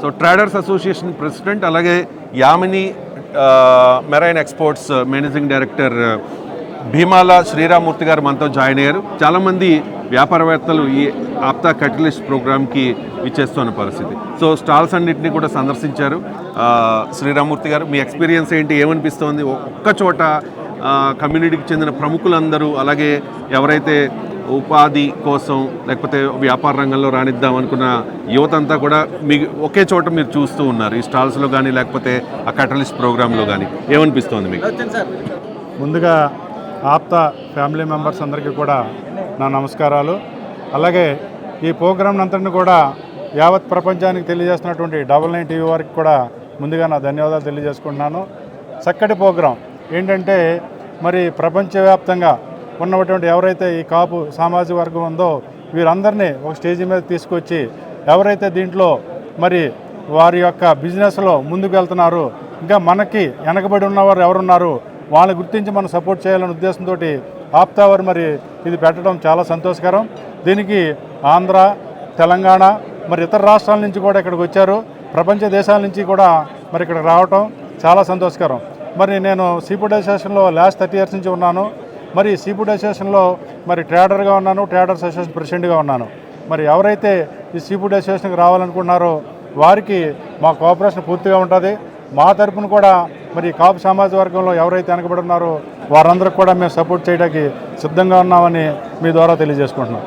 So traders association president అలాగే Yamini marine exports managing director Bheemala Sriramamurthy garu మనతో join అయ్యారు. చాలామంది వ్యాపారవేత్తలు ఈ ఆప్తా కటలిస్ట్ ప్రోగ్రామ్కి ఇచ్చేస్తున్న పరిస్థితి. సో స్టాల్స్ అన్నింటినీ కూడా సందర్శించారు శ్రీరామూర్తి గారు. మీ ఎక్స్పీరియన్స్ ఏంటి? ఏమనిపిస్తోంది? ఒక్క చోట కమ్యూనిటీకి చెందిన ప్రముఖులందరూ అలాగే ఎవరైతే ఉపాధి కోసం లేకపోతే వ్యాపార రంగంలో రాణిద్దాం అనుకున్న యువత అంతా కూడా మీ ఒకే చోట మీరు చూస్తూ ఉన్నారు. ఈ స్టాల్స్లో కానీ లేకపోతే ఆ కటలిస్ట్ ప్రోగ్రాంలో కానీ ఏమనిపిస్తోంది మీకు? ముందుగా ఆప్తా ఫ్యామిలీ మెంబర్స్ అందరికీ కూడా నా నమస్కారాలు. అలాగే ఈ ప్రోగ్రామ్ అంతటిని కూడా యావత్ ప్రపంచానికి తెలియజేస్తున్నటువంటి డబల్ నైన్ టీవీ వారికి కూడా ముందుగా నా ధన్యవాదాలు తెలియజేసుకుంటున్నాను. చక్కటి ప్రోగ్రాం ఏంటంటే మరి ప్రపంచవ్యాప్తంగా ఉన్నటువంటి ఎవరైతే ఈ కాపు సామాజిక వర్గం ఉందో వీరందరినీ ఒక స్టేజ్ మీద తీసుకొచ్చి ఎవరైతే దీంట్లో మరి వారి యొక్క బిజినెస్లో ముందుకు వెళ్తున్నారు ఇంకా మనకి వెనకబడి ఉన్నవారు ఎవరున్నారు వాళ్ళని గుర్తించి మనం సపోర్ట్ చేయాలనే ఉద్దేశంతో ఆప్తావర్ మరి ఇది పెట్టడం చాలా సంతోషకరం. దీనికి ఆంధ్ర తెలంగాణ మరి ఇతర రాష్ట్రాల నుంచి కూడా ఇక్కడికి వచ్చారు. ప్రపంచ దేశాల నుంచి కూడా మరి ఇక్కడికి రావటం చాలా సంతోషకరం. మరి నేను సీఫుడ్ అసోసియేషన్లో లాస్ట్ థర్టీ ఇయర్స్ నుంచి ఉన్నాను. మరి సీఫుడ్ అసోసియేషన్లో మరి ట్రేడర్గా ఉన్నాను ట్రేడర్స్ అసోసియేషన్ ప్రెసిడెంట్గా ఉన్నాను. మరి ఎవరైతే ఈ సీఫుడ్ అసోసియేషన్కి రావాలనుకుంటున్నారో వారికి మా కోఆపరేషన్ పూర్తిగా ఉంటుంది. మా తరపున కూడా మరి కాపు సమాజ వర్గంలో ఎవరైతే వెనకబడి ఉన్నారో వారందరికి కూడా మేము సపోర్ట్ చేయడానికి సిద్ధంగా ఉన్నామని మీ ద్వారా తెలియజేసుకుంటున్నాం.